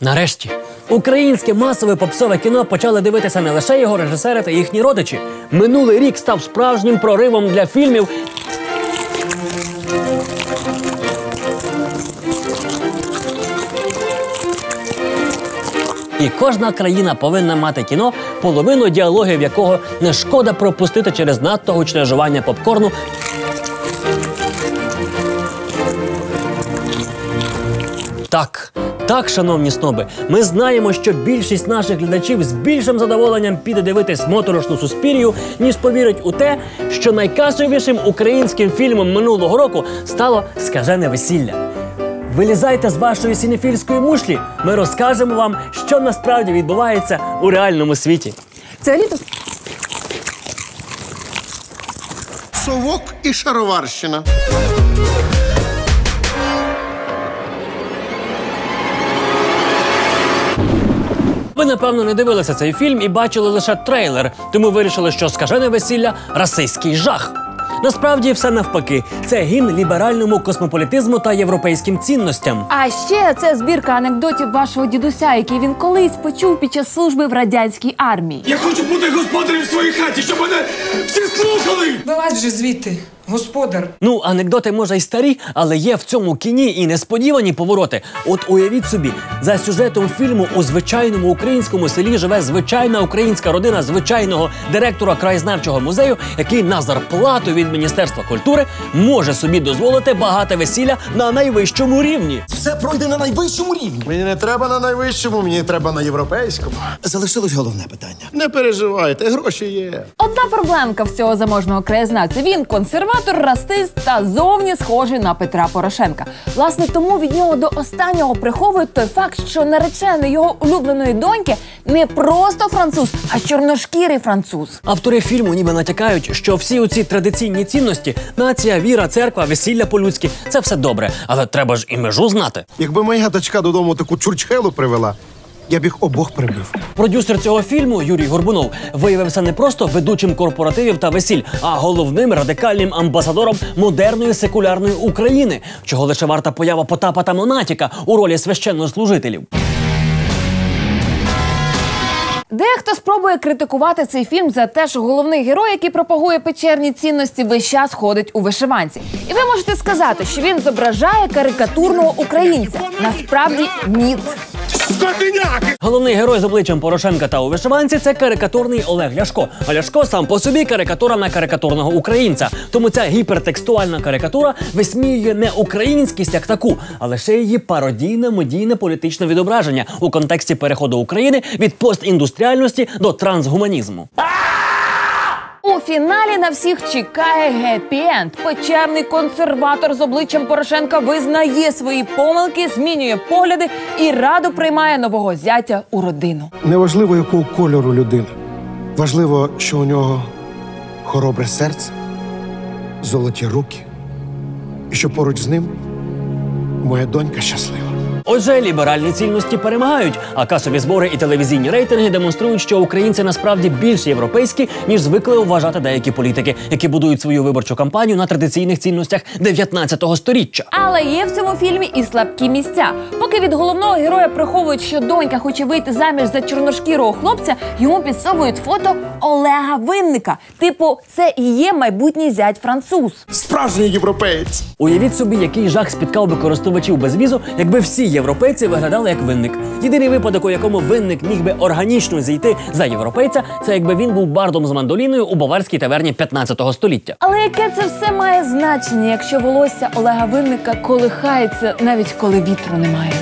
Нарешті українське масове попсове кіно почали дивитися не лише його режисери та їхні родичі. Минулий рік став справжнім проривом для фільмів. І кожна країна повинна мати кіно, половину діалогів якого не шкода пропустити через надто гучне жування попкорну Так, так, шановні сноби, ми знаємо, що більшість наших глядачів з більшим задоволенням піде дивитись моторошну суспірію, ніж повірить у те, що найкасовішим українським фільмом минулого року стало скажене весілля. Вилізайте з вашої сінефільської мушлі. Ми розкажемо вам, що насправді відбувається у реальному світі. Це літо Совок і шароварщина. Напевно не дивилися цей фільм і бачили лише трейлер, тому вирішили, що скажене весілля расистський жах. Насправді все навпаки. Це гімн ліберальному космополітизму та європейським цінностям. А ще це збірка анекдотів вашого дідуся, який він колись почув під час служби в радянській армії. Я хочу бути господарем в своїй хаті, щоб мене всі слухали. Вилазь же звідти, господар. Ну, анекдоти може й старі, але є в цьому кіні і несподівані повороти. От уявіть собі, за сюжетом фільму у звичайному українському селі живе звичайна українська родина звичайного директора краєзнавчого музею, який на зарплату від Міністерства культури може собі дозволити багате весілля на найвищому рівні. Все пройде на найвищому рівні. Мені не треба на найвищому, мені треба на європейському. Залишилось головне питання. Не переживайте, гроші є. Одна проблемка в цього заможного краєзнавця. Він консерватор, расист та зовні схожий на Петра Порошенка. Власне, тому від нього до останнього приховують той факт, що наречений його улюбленої доньки не просто француз, а чорношкірий француз. Автори фільму ніби натякають, що всі оці традиційні цінності нація, віра, церква, весілля по-людськи це все добре, але треба ж і межу знати. Якби моя дочка додому таку чурчхелу привела, я б їх обох прибив. Продюсер цього фільму Юрій Горбунов виявився не просто ведучим корпоративів та весіль, а головним радикальним амбасадором модерної секулярної України, чого лише варта поява Потапа та Монатіка у ролі священнослужителів. Дехто спробує критикувати цей фільм за те, що головний герой, який пропагує печерні цінності, весь час ходить у вишиванці. І ви можете сказати, що він зображає карикатурного українця. Насправді ні. Головний герой з обличчям Порошенка та у вишиванці це карикатурний Олег Ляшко. А Ляшко сам по собі карикатура на карикатурного українця. Тому ця гіпертекстуальна карикатура висміює не українськість як таку, а лише її пародійне медійне політичне відображення у контексті переходу України від постіндустріальності до трансгуманізму. У фіналі на всіх чекає гепі-енд. Печерний консерватор з обличчям Порошенка визнає свої помилки, змінює погляди і радо приймає нового зятя у родину. Неважливо, якого кольору людина. Важливо, що у нього хоробре серце, золоті руки, і що поруч з ним моя донька щаслива. Отже, ліберальні цінності перемагають, а касові збори і телевізійні рейтинги демонструють, що українці насправді більш європейські, ніж звикли вважати деякі політики, які будують свою виборчу кампанію на традиційних цінностях 19-го сторіччя. Але є в цьому фільмі і слабкі місця. Поки від головного героя приховують, що донька хоче вийти заміж за чорношкірого хлопця, йому підсовують фото Олега Винника. Типу, це і є майбутній зять француз. Справжній європеєць. Уявіть собі, який жах спіткав би користувачів безвізу, якби всі європейці виглядали як винник. Єдиний випадок, у якому винник міг би органічно зійти за європейця, це якби він був бардом з мандоліною у баварській таверні 15 століття. Але яке це все має значення, якщо волосся Олега Винника колихається навіть коли вітру немає?